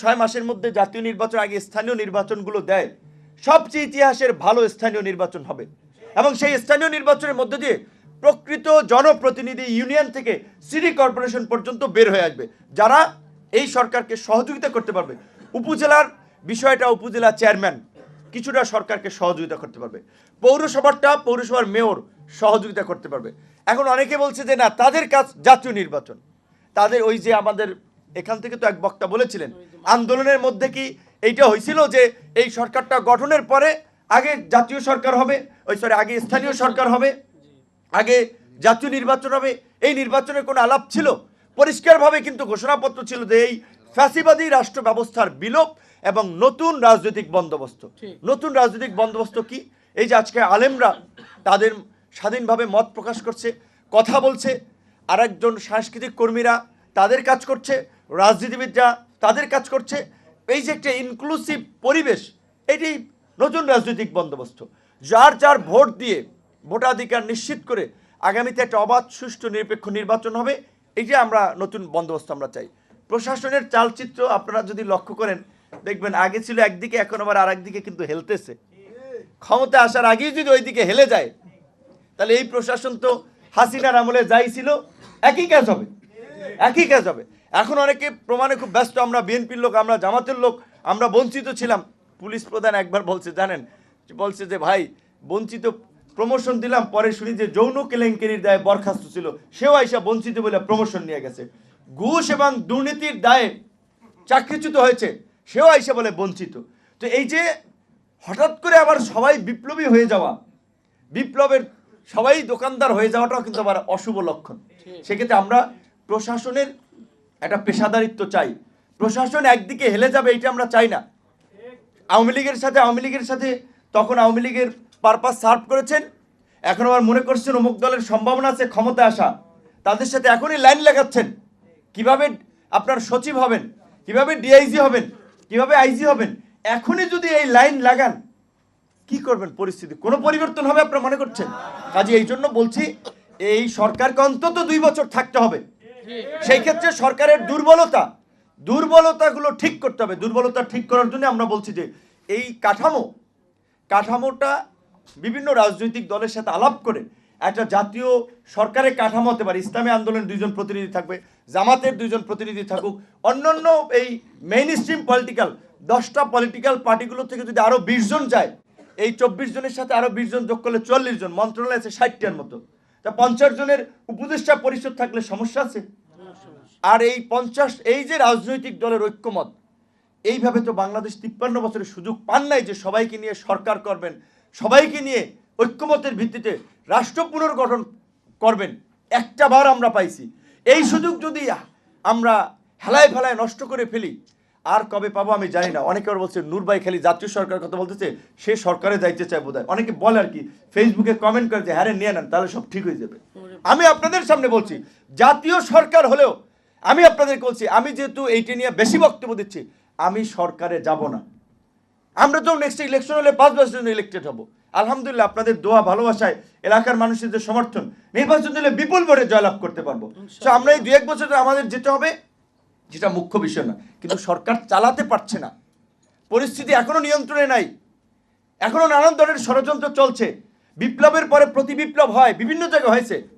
ছয় মাসের মধ্যে জাতীয় নির্বাচন, আগে স্থানীয় নির্বাচনগুলো দেয়। সবচেয়ে ইতিহাসের ভালো স্থানীয় নির্বাচন হবে। এবং সেই স্থানীয় নির্বাচনের মধ্যে দিয়ে প্রকৃত জনপ্রতিনিধি ইউনিয়ন থেকে সিটি কর্পোরেশন পর্যন্ত বের হয়ে আসবে। যারা এই সরকারকে সহযোগিতা করতে পারবে। উপজেলার বিষয়টা উপজেলা চেয়ারম্যান কিছুটা সরকারকে সহযোগিতা করতে পারবে। পৌরসভাটা পৌরসভার মেয়র সহযোগিতা করতে পারবে। এখন অনেকে বলছে যে, না, তাদের কাজ জাতীয় নির্বাচন। তাদের ওই যে আমাদের এখান থেকে তো এক বক্তা বলেছিলেন আন্দোলনের মধ্যে কি এইটা হয়েছিল যে এই সরকারটা গঠনের পরে আগে জাতীয় সরকার হবে ওই সরি আগে স্থানীয় সরকার হবে আগে জাতীয় নির্বাচন হবে এই নির্বাচনের কোনো আলাপ ছিল? পরিষ্কারভাবে কিন্তু ঘোষণাপত্র ছিল যে এই ফ্যাসিবাদী রাষ্ট্র ব্যবস্থার বিলোপ এবং নতুন রাজনৈতিক বন্দোবস্ত। নতুন রাজনৈতিক বন্দোবস্ত কি? এই যে আজকে আলেমরা তাদের স্বাধীনভাবে মত প্রকাশ করছে কথা বলছে আরেকজন সাংস্কৃতিক কর্মীরা তাদের কাজ করছে রাজনীতিবিদরা তাদের কাজ করছে। এই যে একটা ইনক্লুসিভ পরিবেশ, এটি নতুন রাজনৈতিক বন্দোবস্ত। যার যার ভোট দিয়ে ভোটাধিকার নিশ্চিত করে আগামীতে একটা অবাধ, সুষ্ঠু, নিরপেক্ষ নির্বাচন হবে এই যে আমরা নতুন বন্দোবস্ত আমরা চাই। প্রশাসনের চালচিত্র আপনারা যদি লক্ষ্য করেন, দেখবেন আগে ছিল একদিকে, এখন আবার আর একদিকে কিন্তু হেলতেছে। ক্ষমতা আসার আগেই যদি ওইদিকে হেলে যায়, তাহলে এই প্রশাসন তো হাসিনার আমলে যাই ছিল, একই কাজ হবে। একই কাজ হবে। এখন অনেকে প্রমাণে খুব ব্যস্ত আমরা বিএনপির লোক আমরা জামাতের লোক আমরা বঞ্চিত ছিলাম। পুলিশ প্রধান একবার বলছে জানেন? বলছে যে ভাই বঞ্চিত প্রমোশন দিলাম পরে শুনি যে যৌন কেলেঙ্কারির দায়ে বরখাস্ত ছিল। সেও আইসা বঞ্চিত বলে প্রমোশন নিয়ে গেছে। ঘুষ এবং দুর্নীতির দায়ে চাকরিচ্যুত হয়েছে সেও আইসা বলে বঞ্চিত। তো এই যে হঠাৎ করে আবার সবাই বিপ্লবী হয়ে যাওয়া বিপ্লবের সবাই দোকানদার হয়ে যাওয়াটাও কিন্তু আবার অশুভ লক্ষণ। সেক্ষেত্রে আমরা প্রশাসনের একটা পেশাদারিত্ব চাই। প্রশাসন একদিকে হেলে যাবে এটা আমরা চাই না। আওয়ামী লীগের সাথে, আওয়ামী লীগের সাথে তখন আওয়ামী লীগের পারপাস সার্ভ করেছেন। এখন আবার মনে করছেন অমুক দলের সম্ভাবনা আছে ক্ষমতা আসা। তাদের সাথে এখনই লাইন লাগাচ্ছেন। কীভাবে আপনার সচিব হবেন? কীভাবে ডিআইজি হবেন? কীভাবে আইজি হবেন? এখনই যদি এই লাইন লাগান, কি করবেন পরিস্থিতি? কোনো পরিবর্তন হবে, আপনারা মনে করছেন? কাজে এই জন্য বলছি, এই সরকারকে অন্তত দুই বছর থাকতে হবে। সেই ক্ষেত্রে সরকারের দুর্বলতা, দুর্বলতাগুলো ঠিক করতে হবে। দুর্বলতা ঠিক করার জন্য আমরা বলছি যে, এই কাঠামো, কাঠামোটা বিভিন্ন রাজনৈতিক দলের সাথে আলাপ করে একটা জাতীয় সরকারের কাঠামো হতে পারে। ইসলামী আন্দোলনের দুইজন প্রতিনিধি থাকবে, জামাতের দুইজন প্রতিনিধি থাকুক, অন্যান্য এই মেইন স্ট্রিম পলিটিক্যাল দশটা পলিটিক্যাল পার্টিগুলো থেকে যদি আরও বিশ জন যায়, এই চব্বিশ জনের সাথে আরও বিশ জন যোগ করলে চল্লিশ জন, মন্ত্রণালয় আছে ষাটটার মতো। তা পঞ্চাশ জনের উপদেষ্টা পরিষদ থাকলে সমস্যা আছে? আর এই পঞ্চাশ, এই যে রাজনৈতিক দলের ঐক্যমত, এইভাবে তো বাংলাদেশ তিপ্পান্ন বছরের সুযোগ পান নাই যে সবাইকে নিয়ে সরকার করবেন, সবাইকে নিয়ে ঐক্যমতের ভিত্তিতে রাষ্ট্র পুনর্গঠন করবেন। একটা বার আমরা পাইছি। এই সুযোগ যদি আমরা হেলায় ফেলায় নষ্ট করে ফেলি আর কবে পাবো আমি জানি না। অনেকে আবার বলছে নূরবাই খালি জাতীয় সরকার কথা বলতেছে সে সরকারে যাইতে চায় বোধ অনেকে বলে আর কি ফেসবুকে কমেন্ট করে যে হ্যাঁ নিয়ে নেন তাহলে সব ঠিক হয়ে যাবে। আমি আপনাদের সামনে বলছি জাতীয় সরকার হলেও আমি আপনাদেরকে বলছি আমি যেহেতু এইটা নিয়ে বেশি বক্তব্য দিচ্ছি আমি সরকারে যাব না। আমরা তো নেক্সট ইলেকশন হলে পাঁচ বছর জন্য ইলেক্টেড হব। আলহামদুলিল্লাহ আপনাদের দোয়া ভালোবাসায় এলাকার মানুষের যে সমর্থন নির্বাচন দিলে বিপুল ভোটে জয়লাভ করতে পারব। তো আমরা এই দু এক বছর আমাদের যেতে হবে। যেটা মুখ্য বিষয় না কিন্তু সরকার চালাতে পারছে না। পরিস্থিতি এখনও নিয়ন্ত্রণে নাই। এখনও নানান ধরনের ষড়যন্ত্র চলছে। বিপ্লবের পরে প্রতি বিপ্লব হয়, বিভিন্ন জায়গায় হয়েছে।